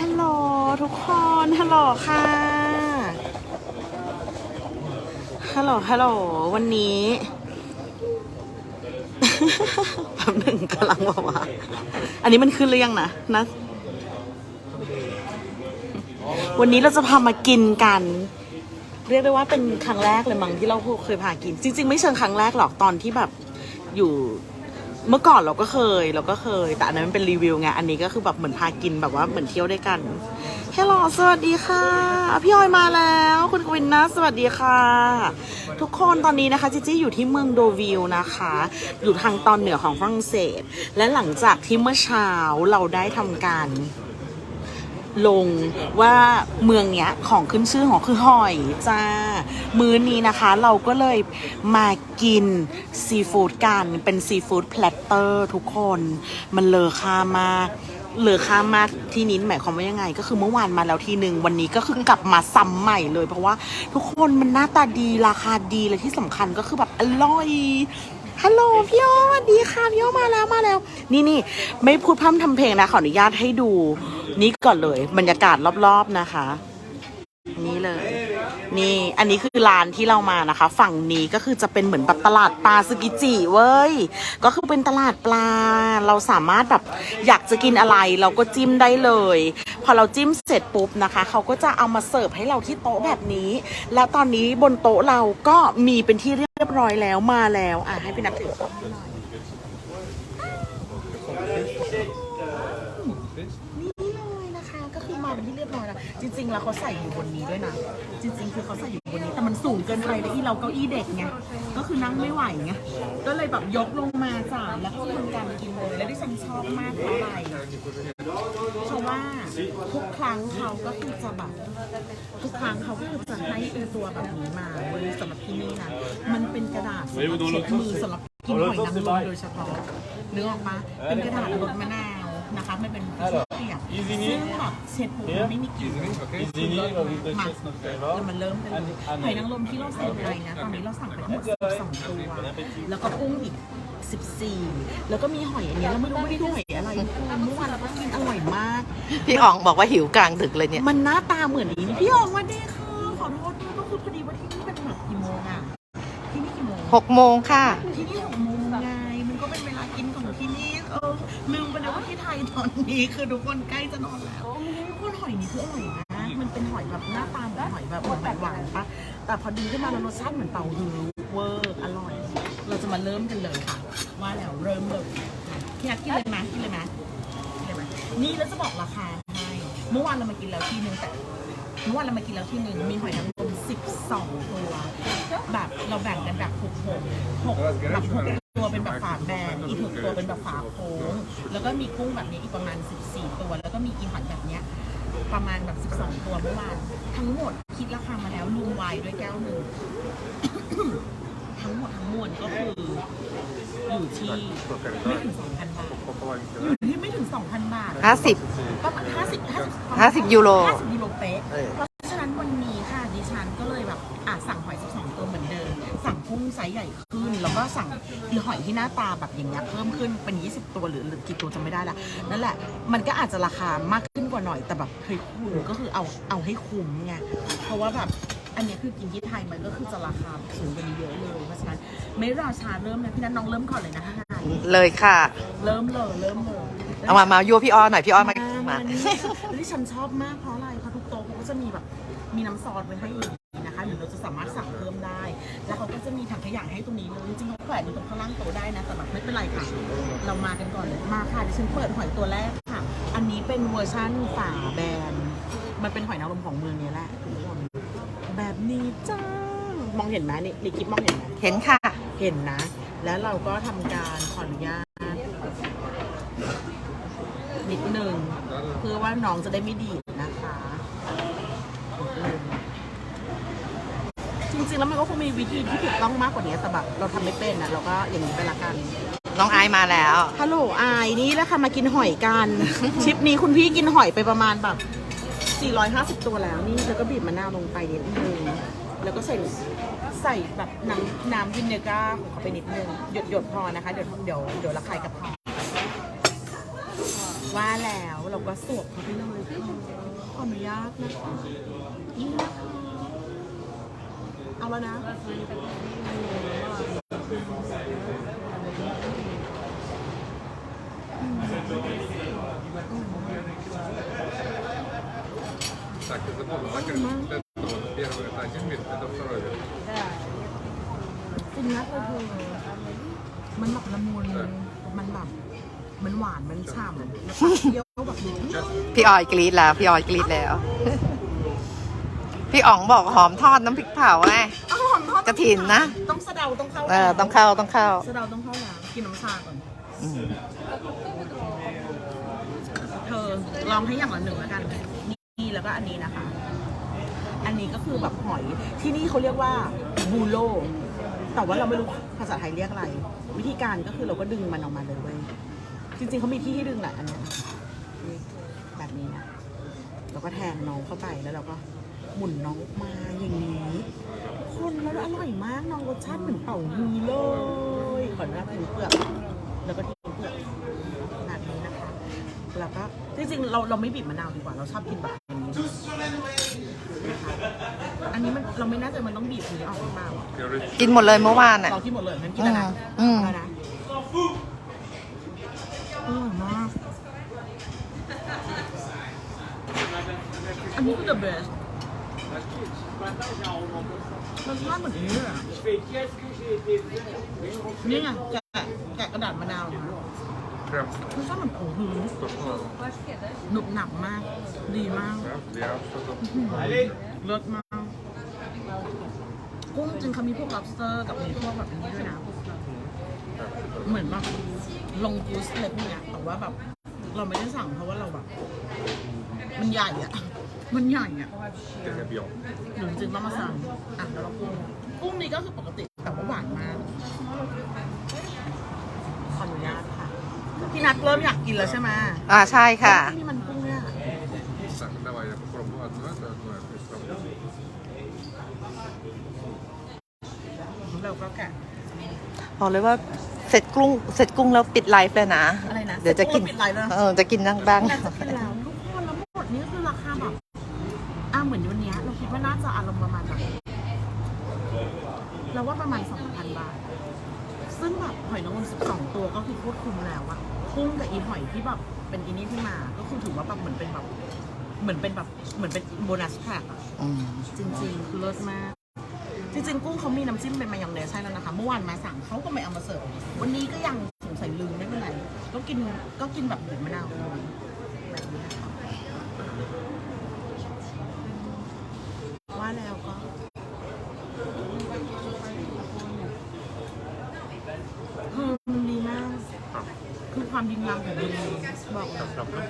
ฮัลโหลทุกคน ฮัลโหลค่ะ ฮัลโหล ฮัลโหล วันนี้แป๊บหนึ่งกำลังบอกว่า อันนี้มันขึ้นหรือยังนะนะ วันนี้เราจะพามากินกัน เรียกได้ว่าเป็นครั้งแรกเลยมั้งที่เราเคยพากิน จริง ๆ ไม่เชิงครั้งแรกหรอกตอนที่แบบอยู่ เมื่อก่อนเราก็เคยเราก็เคย แต่อันนั้นมันเป็นรีวิวไงอันนี้ก็คือแบบเหมือนพากินแบบว่าเหมือนเที่ยวด้วยกันฮัลโหลสวัสดีค่ะ พี่ออยมาแล้ว คุณกวินนะ สวัสดีค่ะ ทุกคนตอนนี้นะคะจิจี้อยู่ที่เมืองโดวิลนะคะ อยู่ทางตอนเหนือของฝรั่งเศส และหลังจากที่เมื่อเช้าเราได้ทำการ ลงว่าเมืองเนี้ยของขึ้นชื่อของคือหอยจ้า มื้อนี้นะคะเราก็เลยมากินซีฟู้ดกันเป็นซีฟู้ดแพลตเตอร์ทุกคนมันเลอค่ามากเลอค่ามากที่นี้หมายความว่ายังไง ก็คือเมื่อวานมาแล้วทีหนึ่งวันนี้ก็คือกลับมาซ้ำใหม่เลย เพราะว่าทุกคนมันหน้าตาดีราคาดีเลยที่สำคัญก็คือแบบอร่อย ฮัลโหลพี่โอสวัสดีค่ะพี่โอมาแล้วมาแล้ว นี่นี่ไม่พูดพร่ำทำเพลงนะขออนุญาตให้ดู นี่ก่อนเลยบรรยากาศรอบๆนะคะนี่เลย นี่อันนี้คือร้านที่เรามานะคะ ฝั่งนี้ก็คือจะเป็นเหมือนแบบตลาดปลาซึกิจิเว้ย ก็คือเป็นตลาดปลา เราสามารถแบบอยากจะกินอะไรเราก็จิ้มได้เลย พอเราจิ้มเสร็จปุ๊บนะคะ เขาก็จะเอามาเสิร์ฟให้เราที่โต๊ะแบบนี้ แล้วตอนนี้บนโต๊ะเราก็มีเป็นที่เรียบร้อยแล้วมาแล้วอะให้พี่นัทถือก่อนหน่อย นี่เลยนะคะก็คือมาเป็นที่เรียบร้อยแล้วจ ริงๆแล้วเขาใส่อยู่บนนี้ด้วยนะ จริง ๆ คือเขาใส่อยู่บนนี้ แต่มันสูงเกินไปเลยที่เราเก้าอี้เด็กไง ก็คือนั่งไม่ไหวไง ก็เลยแบบยกลงมาจ้ะแล้วก็ทำการกินเลย แล้วที่ฉันชอบมากเพราะอะไรเพราะว่าทุกครั้งเขาก็คือจะแบบทุกครั้งเขาก็คือจะให้เป็นตัวแบบนี้มาเว้ยสำหรับที่นี่นะ มันเป็นกระดาษสำหรับเช็ดมือสำหรับกินหอยนางรมโดยเฉพาะนึกออกปะเป็นกระดาษรสมะนาว นะคะมันเป็นเปียกซึ่งแบบเช็ดปุ๊บมันไม่มีกลิ่น Izini, wat is Maar- het nog แล้วมันเริ่มเป็นเลยหอยนางรมที่เราสั่งไปนะตอนนี้เราสั่งไปทั้งหมด12ตัวแล้วก็กุ้งอีก14แล้วก็มีหอยอันเนี้ยเราไม่รู้ไม่ได้ดูหอยอะไรเมื่อวานเราก็กินอร่อยมาก พี่อ๋องบอกว่าหิวกลางดึกเลยเนี่ย มันหน้าตาเหมือนนี้พี่อองวันดีค่ะขอโทษด้วยก็คือพอดีว่าที่นี่เป็นแบบกี่โมงอะที่นี่กี่โมงหกโมงค่ะที่นี่ ตอนนี้คือทุกคนใกล้จะนอนแล้วทุกคนหอยนี้คืออร่อยนะมันเป็นหอยแบบหน้าตาเหมือนหอยแบบหวานหวานๆปะแต่พอดีขึ้นมาแล้วรสชาติเหมือนเป่าฮือเวอร์อร่อย เราจะมาเริ่มกันเลยค่ะ ว่าแล้วเริ่มเลยพี่นักกินเลยไหมกินเลยไหมกินเลยไหมนี่แล้วจะบอกราคาให้เมื่อวานเรามากินแล้วทีนึงแต่ เมื่อวานเรามากินแล้วที่หนึ่งมีหอยนางรม12 ตัว แบบเราแบ่งกันแบบหกหกหกแบบหกตัวเป็นแบบฝาแบนอีกหกตัวเป็นแบบฝาโค้งแล้วก็มีกุ้งแบบนี้อีกประมาณ 14 ตัว แล้วก็มีอีหอยแบบเนี้ยประมาณแบบ 12 ตัวเมื่อวานทั้งหมดคิดราคามาแล้วรวมไวน์ด้วยแก้วหนึ่งทั้งหมดทั้งมวลก็คืออยู่ที่ไม่ถึง 2,000 บาทอยู่ที่ไม่ถึง 2,000 บาท 50 ประมาณ50 50 50ยูโร 50ยูโร เป๊ะเออเพราะฉะนั้นวันนี้ค่ะดิฉันก็เลยแบบอะสั่งหอย 12 ตัวเหมือนเดิม สั่งกุ้งไซส์ใหญ่ขึ้น แล้วก็สั่งคือหอยที่หน้าตาแบบอย่างเงี้ยเพิ่มขึ้นเป็น 20 ตัวหรือหรือกี่ตัวจำไม่ได้ละนั่นแหละ มันก็อาจจะราคามากขึ้นกว่าหน่อยแต่แบบเฮ้ยคุณก็คือเอาเอาให้คุ้มไงเพราะว่าแบบอันเนี้ยคือกินที่ไทยมันก็คือจะราคาสูงกว่านี้เยอะเลยเพราะฉะนั้นไม่รอช้าเริ่มเลยพี่นัทน้องเริ่มก่อนเลยนะคะเลยค่ะ เริ่มเลยเริ่มเลยเอามามายั่วพี่อ้อหน่อยพี่อ้อมามามานี่ที่ฉันชอบมากเพราะอะไร จะมีแบบมีน้ำซอสไว้ให้อย่างนี้นะคะหรือเราจะสามารถสั่งเพิ่มได้ แล้วเขาก็จะมีถังขยะให้ตรงนี้เลยจริงๆเขาแขวนอยู่ตรงข้างล่างโต๊ะได้นะแต่แบบไม่เป็นไรค่ะ เรามากันก่อนเลยมาค่ะดิฉันเปิดหอยตัวแรกค่ะ อันนี้เป็นเวอร์ชั่นฝาแบนมันเป็นหอยนางรมของเมืองนี้แหละทุกคนแบบนี้จ้ามองเห็นไหมนี่นี่คลิปมองเห็นไหมเห็นค่ะ เห็นนะ แล้วเราก็ทำการขออนุญาตนิดหนึ่งเพื่อว่าน้องจะได้ไม่ดีดนะคะนิดนึงจ ริงๆแล้วมันก็คงมีวิธีที่ถูกต้องมากกว่านี้แต่แบบเราทำไม่เป็นนะเราก็อย่างนี้ไปละกันน้องไอายมาแล้ว ฮัลโหลอายนี่แหละค่ะมากินหอยกันทริปนี้คุณพี่กินหอยไปประมาณแบบ 450 ตัวแล้วนี่แล้วก็บีบมะนาวลงไปนิดนึงแล้วก็ใส่ใส่แบบน้ำน้ำวินเนก้าของเขาไปนิดนึงหยดหยดๆพอนะคะเดี๋ยวเดี๋ยวเดี๋ยวระคายกับพอว่าแล้วเราก็สวบเขาไปเลยขออนุญาตนะคะนี่นะคะ เอาแล้วนะ Так, я запомнил. Закрыть. Это вот первый, это один вид, это второй вид. จริงนะก็คือมันแบบละมุนมันแบบมันหวานมันฉ่ำแล้วก็เคี้ยวแบบนี้ พี่ออยกรีดแล้ว พี่ออยกรีดแล้ว พี่อ๋องบอกหอมทอดน้ำพริกเผาไงอ้าวหอมทอดกระถิ่นนะ ต้องสะเดาต้องเข้าเออต้องเข้าต้องเข้า สะเดาต้องเข้าแล้วกินน้ำชาก่อนอืมเธอลองให้อย่างละหนึ่งแล้วกัน นี่แล้วก็อันนี้นะคะ อันนี้ก็คือแบบหอยที่นี่เขาเรียกว่าบูโล แต่ว่าเราไม่รู้ภาษาไทยเรียกอะไร วิธีการก็คือเราก็ดึงมันออกมาเลยเว้ย จริงๆเขามีที่ให้ดึงแหละอันเนี้ยนี่แบบนี้นะเราก็แทงน้องเข้าไปแล้วเราก็ หมุนน้องมาอย่างนี้คนแล้วอร่อยมากน้องรสชาติเหมือนเป่าฮีเลยขออน้ญาตทิ้งเปลือกแล้วก็ทิ้งเปลือกขนาดนี้นะคะแล้วก็จริงๆเราเราไม่บีบมะนาวดีกว่าเราชอบกินแบบนี้นะคะอันนี้มันเราไม่น่าจะมันต้องบีบนี้ออกหรือเปล่าอกินหมดเลยเมื่อวานอะ เราที่หมดเลยงั้นกินแนะอืม แล้วนะอร่อมาก อันนี้คือ the best รสชาติเหมือนนี้เลยะนี่ไงแกะแกะกระดาษมะนาวออครับรสชาติเหมือนโอ้โหสหนุกหนักมาก ดีมากครับเลิศมาก กุ้งจริงเขามีพวกลับเซอร์กับมีพวกแบบนี้ด้วยนะเหมือนแบบลงกูสเล็กเนี่ยแต่ว่าแบบ เราไม่ได้สั่งเพราะว่าเราแบบ มันใหญ่อะ มันใหญ่อะเกลืบียวหนูจึงต้องมาสั่งอะแล้วเรากุ้งกุ้งนี้ก็คือปกติแต่ว่าหวานมากขออนุญาตค่ะพี่นัทเริ่มอยากกินแล้วใช่ไหมอ่าใช่ค่ะที่นี่มันปรเราก็แบอกเลยว่าเสร็จกุ้งเสร็จกุ้งแล้วปิดไลฟ์เลยนะะนะเดี๋ยวจะกินเออจะกินนั่งบ้าง ก็คือโคตรคุ้มแล้วอะกุ้งกับอีหอยที่แบบเป็นอีนี่ที่มา ก็คือถือว่าแบบเหมือนเป็นแบบเหมือนเป็นแบบเหมือนเป็นโบนัสแพ็กอะอืมจริงๆคือเลิศมาก จริงๆ กุ้งเขามีน้ำจิ้มเป็นมายองเนสให้แล้วนะคะ เมื่อวานมาสั่งเขาก็ไม่เอามาเสิร์ฟวันนี้ก็ยังสงสัยลืมไม่เป็นไรก็กินก็กินแบบบีบมะนาวเลยแบบนี้นะคะว่าแล้วก็คือมันดีมาก ความยิงลัของมันบอกเลย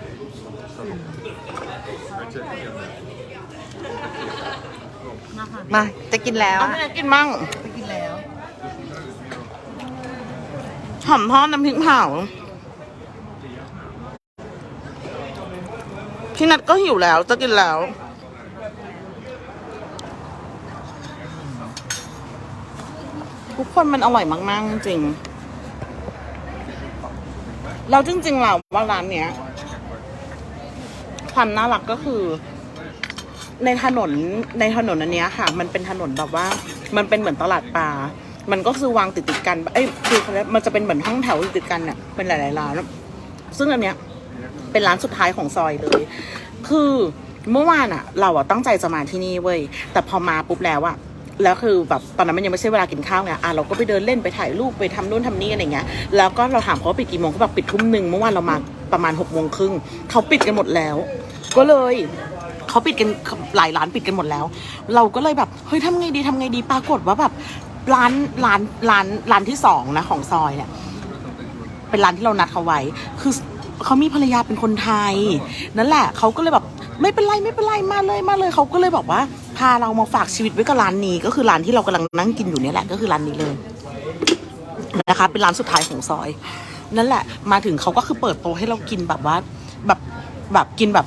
มามาจะกินแล้ว เอกินมั่ง ไปกินแล้ว หอมทอดน้ำพริกเผาพี่นัดก็หิวแล้วจะกินแล้ว ทุกคนมันอร่อยมาก ๆ จริง แล้วจริงๆแล้วว่าร้านเนี้ย ความน่ารักก็คือ ในถนนในถนนอันเนี้ยค่ะ มันเป็นถนนแบบว่า มันเป็นเหมือนตลาดปลา มันก็คือวางติดติดๆกัน เอ้ยคือมันจะเป็นเหมือนห้องแถวติดๆกันเนี่ยเป็นหลายๆร้านซึ่งอันเนี้ย เป็นร้านสุดท้ายของซอยเลย คือเมื่อวานอะเราอะตั้งใจจะมาที่นี่เว้ยแต่พอมาปุ๊บแล้วอะ แล้วคือแบบตอนนั้นมันยังไม่ใช่เวลากินข้าวไงอะเราก็ไปเดินเล่นไปถ่ายรูปไปทำนู่นทำนี่อะไรเงี้ยแล้วก็เราถามเขาปิดกี่โมงเขาบอกปิดทุ่มหนึ่งเมื่อวานเรามาประมาณหกโมงครึ่งเขาปิดกันหมดแล้ว ก็เลยเขาปิดกันหลายร้านปิดกันหมดแล้ว เราก็เลยแบบเฮ้ยทำไงดีทำไงดีปรากฏว่าแบบร้านร้านร้านร้านที่สองนะของซอยเนี่ยเป็นร้านที่เรานัดเขาไว้ คือเขามีภรรยาเป็นคนไทย นั่นแหละเขาก็เลยแบบ ไม่เป็นไรไม่เป็นไรมาเลยมาเลยเขาก็เลยบอกว่า พาเรามาฝากชีวิตไว้กับร้านนี้ ก็คือร้านที่เรากำลังนั่งกินอยู่เนี่ยแหละก็คือร้านนี้เลยนะคะ เป็นร้านสุดท้ายของซอย นั่นแหละ มาถึงเขาก็คือเปิดโต๊ะให้เรากินแบบว่าแบบแบบกินแบบ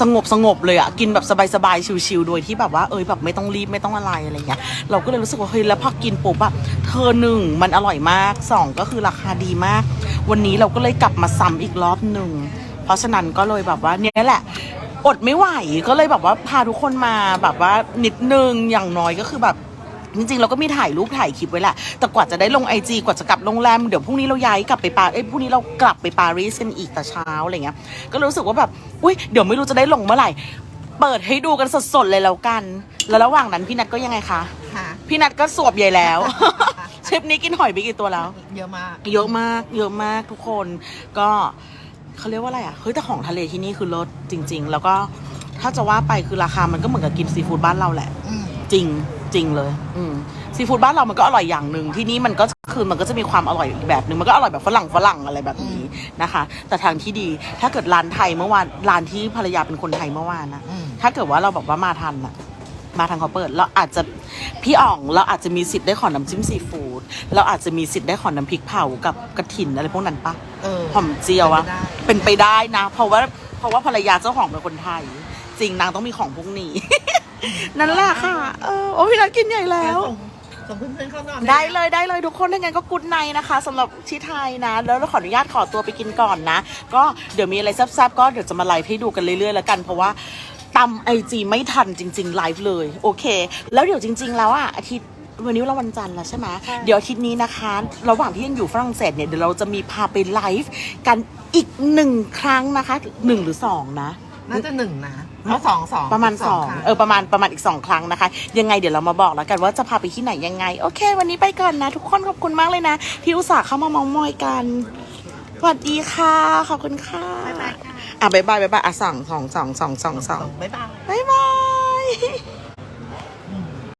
สงบสงบเลยอะกินแบบสบายๆชิวๆโดยที่แบบว่าเอยแบบไม่ต้องรีบไม่ต้องอะไรอะไรเงี้ยเราก็เลยรู้สึกว่าเฮ้ยแล้วพอกินปุ๊บอะเธอหนึ่งมันอร่อยมากสองก็คือราคาดีมาก วันนี้เราก็เลยกลับมาซ้ำอีกรอบหนึ่งเพราะฉะนั้นก็เลยแบบว่าเนี่ยแหละ อดไม่ไหวก็เลยแบบว่าพาทุกคนมาแบบว่านิดนึงอย่างน้อยก็คือแบบจริงๆเราก็มีถ่ายรูปถ่ายคลิปไว้แหละ แต่กว่าจะได้ลงไอจีกว่าจะกลับโรงแรม เดี๋ยวพรุ่งนี้เราย้ายกลับไปปาเอ้ยพรุ่งนี้เรากลับไปปารีสกันอีกแต่เช้าอะไรเงี้ย ก็รู้สึกว่าแบบ อุ้ยเดี๋ยวไม่รู้จะได้ลงเมื่อไหร่ เปิดให้ดูกันสดๆเลยแล้วกัน แล้วระหว่างนั้นพี่นัทก็ยังไงคะค่ะพี่นัทก็สวบใหญ่แล้วเชฟนี้กินหอยไปกี่ตัวแล้ว เยอะมาก เยอะมาก เยอะมากทุกคน ก็ เขาเรียกว่าอะไรอะเฮ้ยแต่ของทะเลที่นี่คือรสจริง ๆ แล้วก็ถ้าจะว่าไปคือราคามันก็เหมือนกับกินซีฟู้ดบ้านเราแหละ อืมจริงจริงเลย อืมซีฟู้ดบ้านเรามันก็อร่อยอย่างหนึ่งที่นี่มันก็คือมันก็จะมีความอร่อยอีกแบบหนึ่งมันก็อร่อยแบบฝรั่งฝรั่งอะไรแบบนี้นะคะ แต่ทางที่ดีถ้าเกิดร้านไทยเมื่อวานร้านที่ภรรยาเป็นคนไทยเมื่อวานนะอืมถ้าเกิดว่าเราบอกว่ามาทันอะมาทางเขาเปิดเราอาจจะพี่อ่องเราอาจจะมีสิทธิ์ได้ขอน้ำจิ้มซีฟู้ด เราอาจจะมีสิทธิ์ได้ขอน้ำพริกเผากับกระถินอะไรพวกนั้นปะเออ หอมเจียวอะเป็เป็นนไปไปได้ได้นะ เพราะว่าเพราะว่าภรรยาเจ้าของเป็นคนไทย จริงนางต้องมีของพวกนี้ นั่นแหละค่ะ เออโอ้พี่นัทกินใหญ่แล้วส่งส่งเพื่อนๆเข้านอนได้เลยได้เลยทุกคนถ้างั้นก็กุดในนะคะสำหรับที่ไทยนะ แล้วเราขออนุญาตขอตัวไปกินก่อนนะ ก็เดี๋ยวมีอะไรแซ่บๆก็เดี๋ยวจะมาไลฟ์ให้ดูกันเรื่อยๆแล้วกัน เพราะว่าตำไอจีไม่ทันจริง ๆ ไลฟ์เลย โอเค แล้วเดี๋ยวจริง ๆ แล้วอะอาทิตย์ วันนี้เราวันจันทร์แล้วใช่ไหมเดี๋ยวอาทิตย์นี้นะคะ ระหว่างที่ยังอยู่ฝรั่งเศสเนี่ยเดี๋ยวเราจะมีพาไปไลฟ์กันอีกหนึ่งครั้งนะคะหนึ่งหรือสองนะ น่าจะหนึ่งนะเอาสองสองประมาณสองครั้เออประมาณประมาณอีกสองครั้งนะคะ ยังไงเดี๋ยวเรามาบอกแล้วกันว่าจะพาไปที่ไหนยังไง โอเค วันนี้ไปก่อนนะ ทุกคนขอบคุณมากเลยนะ ที่อุตส่าห์เข้ามาเมามอยกันสวัสดีค่ะ ขอบคุณค่ะบ๊ายบายค่ะอะบ๊ายบายบ๊ายบายอะสองสองสองสองสองสองบ๊ายบายบ๊ายบาย